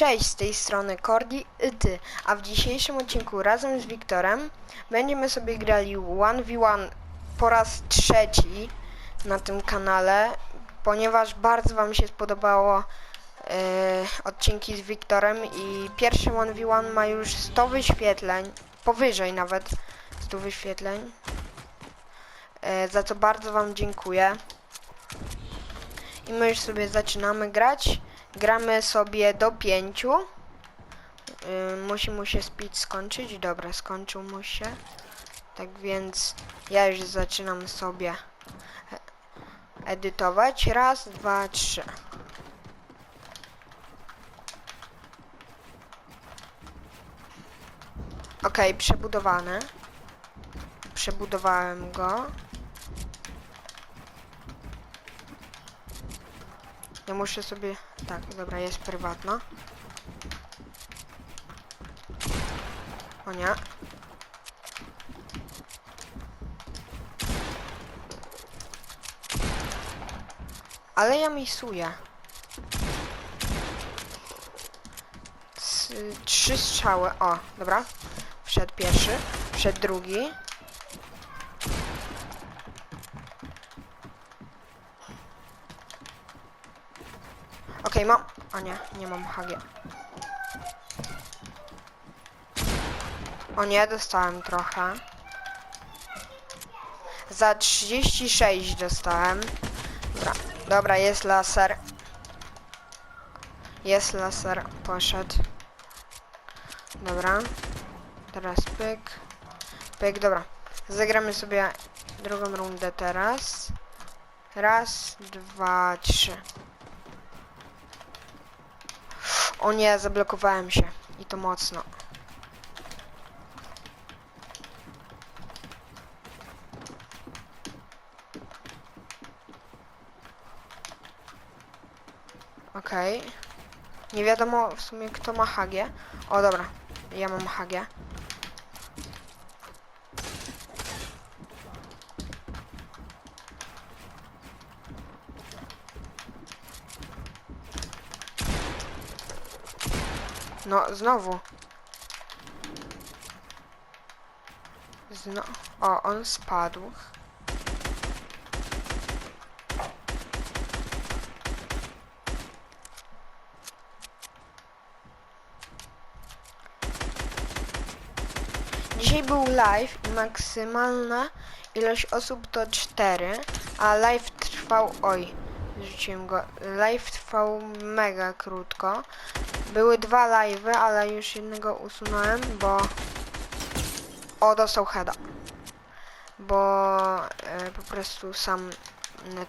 Cześć, z tej strony Cordi i ty, a w dzisiejszym odcinku razem z Wiktorem będziemy sobie grali 1v1 po raz trzeci na tym kanale, ponieważ bardzo wam się spodobało e, odcinki z Wiktorem i pierwszy 1v1 ma już 100 wyświetleń, powyżej nawet 100 wyświetleń, e, za co bardzo wam dziękuję. I my już sobie zaczynamy grać. Gramy sobie do pięciu. Yy, musi mu się speed skończyć. Dobra, skończył mu się. Tak więc ja już zaczynam sobie e- edytować. Raz, dwa, trzy. Ok, przebudowany. Przebudowałem go. Ja muszę sobie... Tak, dobra, jest prywatna. O nie. Ale ja misuję. Trzy- strzały. O, dobra. Wszedł pierwszy. Wszedł drugi. Okej, mam. Nie, nie mam HG. O nie, dostałem trochę. Za 36 dostałem. Dobra, dobra, jest laser. Jest laser, poszedł. Dobra. Teraz pyk. Pyk, dobra. Zagramy sobie drugą rundę teraz. Raz, dwa, trzy. O nie, zablokowałem się. I to mocno. Okej. Nie wiadomo w sumie kto ma HG. O dobra, ja mam HG. No, znowu. Zno... O, on spadł. Dzisiaj był live i maksymalna ilość osób to 4, a live trwał... Oj, rzuciłem go. Live trwał mega krótko. Były dwa live'y, ale już jednego usunąłem, bo... O, dostał heada. Bo e, po prostu sam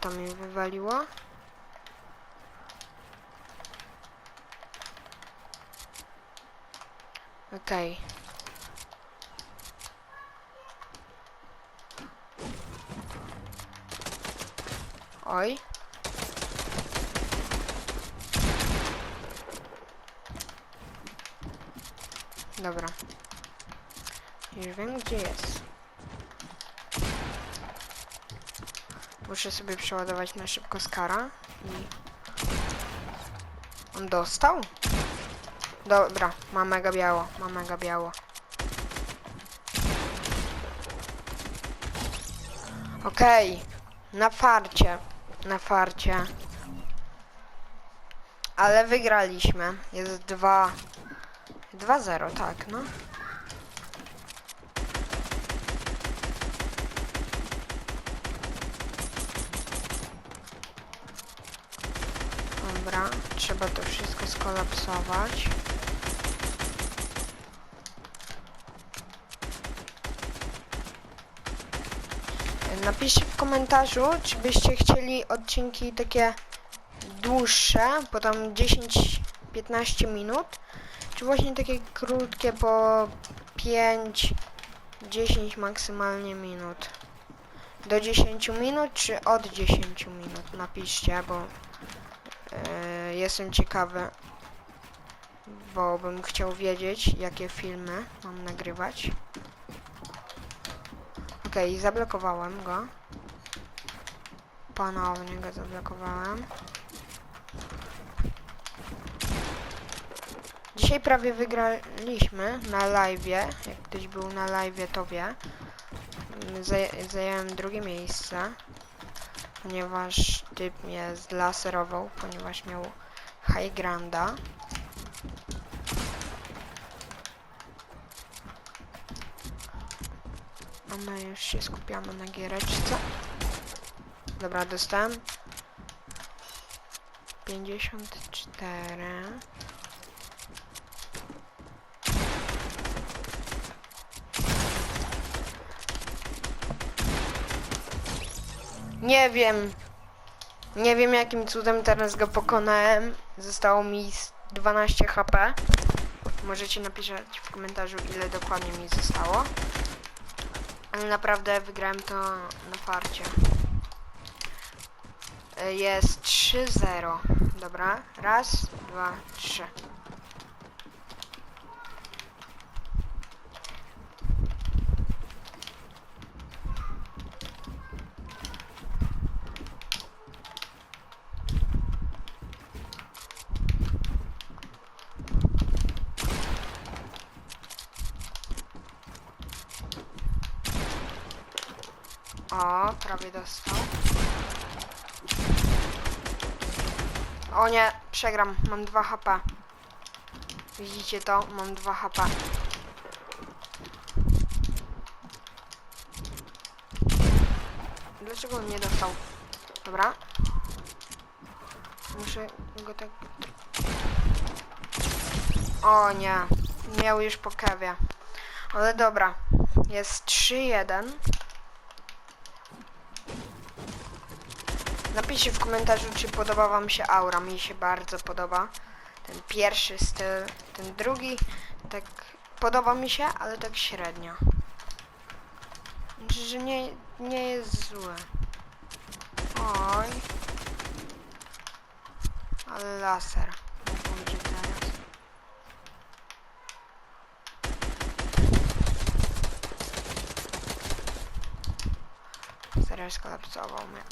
to mi wywaliło. Okej. Oj. Dobra. Już wiem gdzie jest. Muszę sobie przeładować na szybko skara i... On dostał? Dobra, ma mega biało, ma mega biało. Okej, na farcie, na farcie. Ale wygraliśmy. Jest 2 2-0, tak, no. Dobra, trzeba to wszystko skolapsować. Napiszcie w komentarzu, czy byście chcieli odcinki takie dłuższe, po tam 10-15 minut, czy właśnie takie krótkie po 5, 10 maksymalnie minut. Do 10 minut, czy od 10 minut? Napiszcie, bo e, jestem ciekawy, bo bym chciał wiedzieć, jakie filmy mam nagrywać. Okej, zablokowałem go. Ponownie go zablokowałem. Dzisiaj prawie wygraliśmy na live. Jak ktoś był na live, to wie. Zaj zająłem drugie miejsce. Ponieważ typ mnie zlaserował, ponieważ miał high granda. A my już się skupiamy na giereczce. Dobra, dostałem 54. Nie wiem. Nie wiem jakim cudem teraz go pokonałem. Zostało mi z 12 HP. Możecie napisać w komentarzu ile dokładnie mi zostało. Ale naprawdę wygrałem to na farcie. E, Jest 3-0. Dobra. Raz, dwa, trzy. O, prawie dostał. O nie, przegram. Mam 2 HP. Widzicie to? Mam 2 HP. Dlaczego on nie dostał? Dobra. Muszę go tak... O nie. Miał już po kewie. Ale dobra. Jest 3-1. Napiszcie w komentarzu, czy podoba wam się aura. Mi się bardzo podoba. Ten pierwszy styl, ten drugi, tak podoba mi się, ale tak średnio. Znaczy, że nie, nie jest złe. Oj. Ale laser. Będzie teraz. Zaraz skolapsował mnie.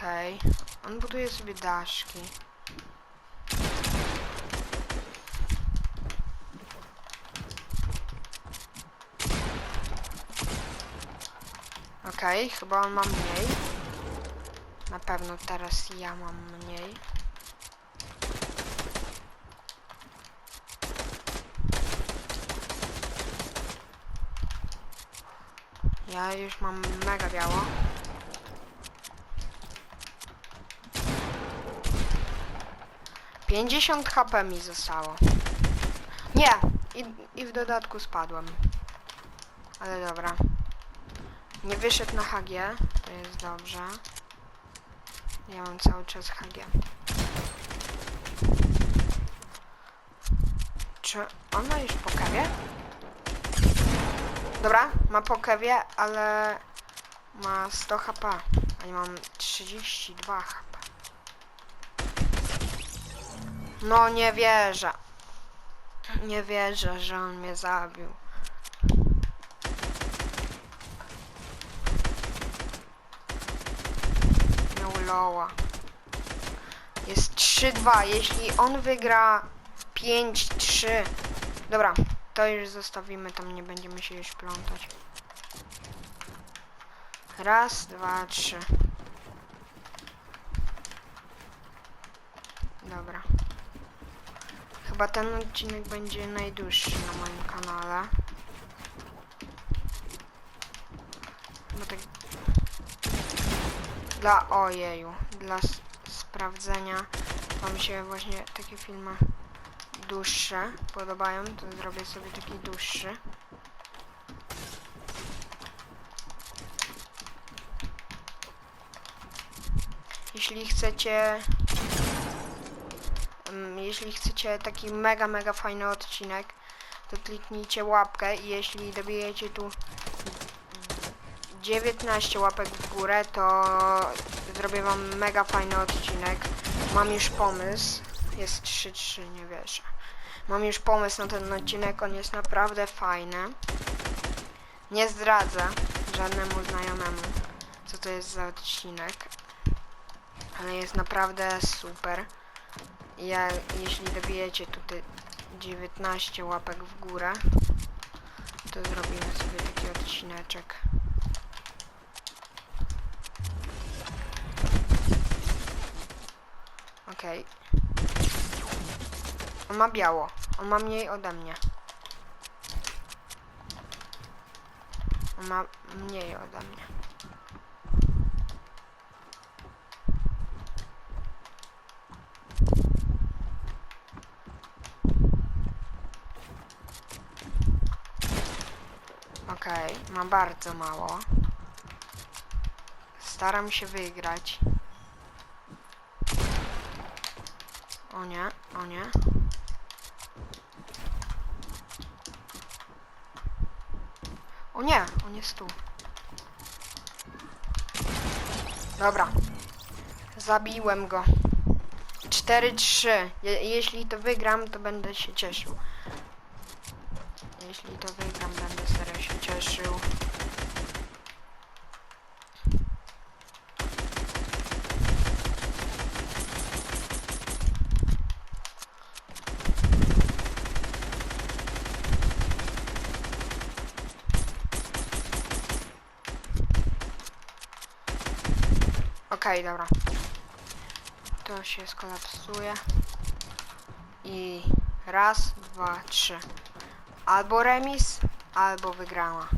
Okej. On buduje sobie daszki. Okej, chyba on ma mniej. Na pewno teraz ja mam mniej. Ja już mam mega biało. Pięćdziesiąt HP mi zostało. Nie! I, I w dodatku spadłem. Ale dobra. Nie wyszedł na HG. To jest dobrze. Ja mam cały czas HG. Czy ona już po? Dobra, ma po ale ma 100 HP. A ja mam 32 HP. No nie wierzę. Nie wierzę, że on mnie zabił. Miał loła. Jest 3-2. Jeśli on wygra 5-3. Dobra, to już zostawimy, tam nie będziemy się już plątać. Raz, dwa, trzy. Dobra. Chyba ten odcinek będzie najdłuższy na moim kanale. Bo tak... Dla ojeju, dla sprawdzenia wam się właśnie takie filmy dłuższe podobają, to zrobię sobie taki dłuższy. Jeśli chcecie Jeśli chcecie taki mega, mega fajny odcinek, to kliknijcie łapkę i jeśli dobijecie tu 19 łapek w górę, to zrobię wam mega fajny odcinek. Mam już pomysł. Jest 3-3, nie wierzę. Mam już pomysł na ten odcinek, on jest naprawdę fajny. Nie zdradzę żadnemu znajomemu, co to jest za odcinek. ale jest naprawdę super. Ja, jeśli dobijecie tutaj 19 łapek w górę, to zrobimy sobie taki odcineczek. Okej. On ma biało. On ma mniej ode mnie. On ma mniej ode mnie. Okej, ma bardzo mało. Staram się wygrać. O nie, o nie. O nie, on jest tu. Dobra. Zabiłem go. 4-3. Je jeśli to wygram, to będę się cieszył. Jeśli to wygram, będę serio cieszył. Okej, dobra. To się skolapsuje. I raz, dwa, trzy. Albo remis, albo wygrała.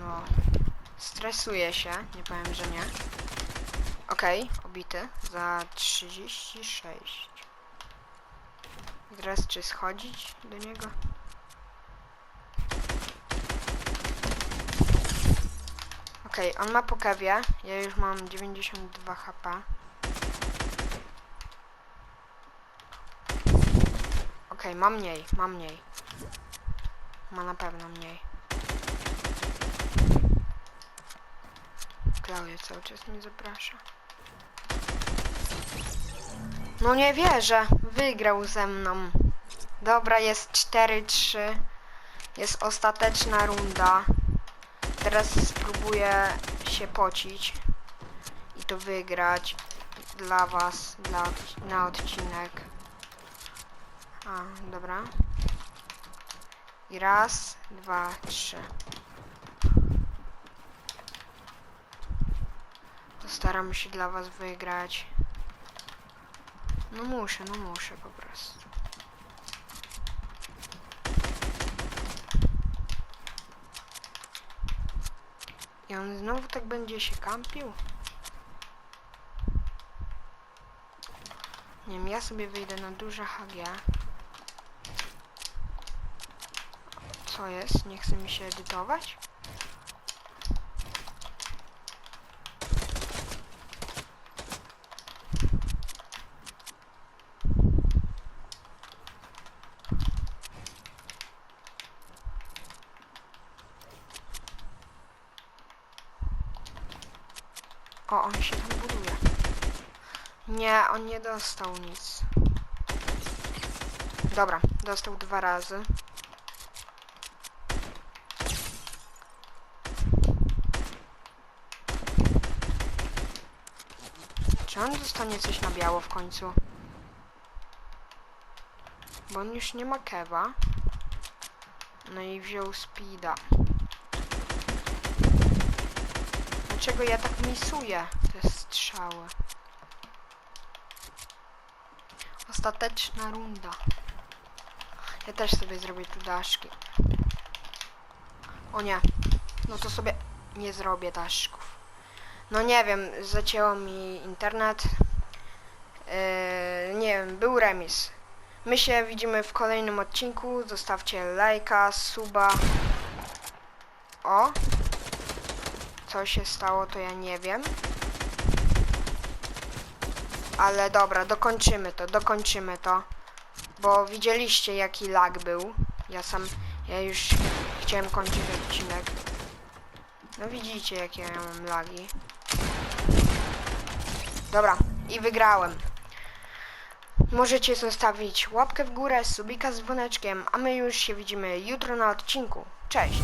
No. Stresuję się, nie powiem, że nie. Okej, obity za 36. I teraz czy schodzić do niego? Okej, on ma po kewie. Ja już mam 92 HP. Okej, ma mniej, ma mniej. Ma na pewno mniej. Klaudia cały czas mnie zaprasza. No nie wierzę, wygrał ze mną. Dobra, jest 4-3. Jest ostateczna runda. Teraz spróbuję się pocić i to wygrać dla was, dla, na odcinek. A, dobra. I raz, dwa, trzy. Postaram się dla was wygrać. No muszę, no muszę po prostu. I on znowu tak będzie się kampił? Nie wiem, ja sobie wyjdę na duże HG. Co jest? Nie chce mi się edytować? O, on się tam buduje. Nie, on nie dostał nic. Dobra, dostał dwa razy. Czy on dostanie coś na biało w końcu? Bo on już nie ma kewa. No i wziął speeda. Dlaczego ja tak misuję te strzały? Ostateczna runda. Ja też sobie zrobię tu daszki. O nie. No to sobie nie zrobię daszków. No nie wiem, zacięło mi internet. Yy, nie wiem, był remis. My się widzimy w kolejnym odcinku. Zostawcie lajka, suba. O, co się stało, to ja nie wiem. Ale dobra, dokończymy to, dokończymy to. Bo widzieliście jaki lag był. Ja sam, ja już chciałem kończyć odcinek. No widzicie jakie ja mam lagi. Dobra, i wygrałem. Możecie zostawić łapkę w górę, subika z dzwoneczkiem, a my już się widzimy jutro na odcinku. Cześć!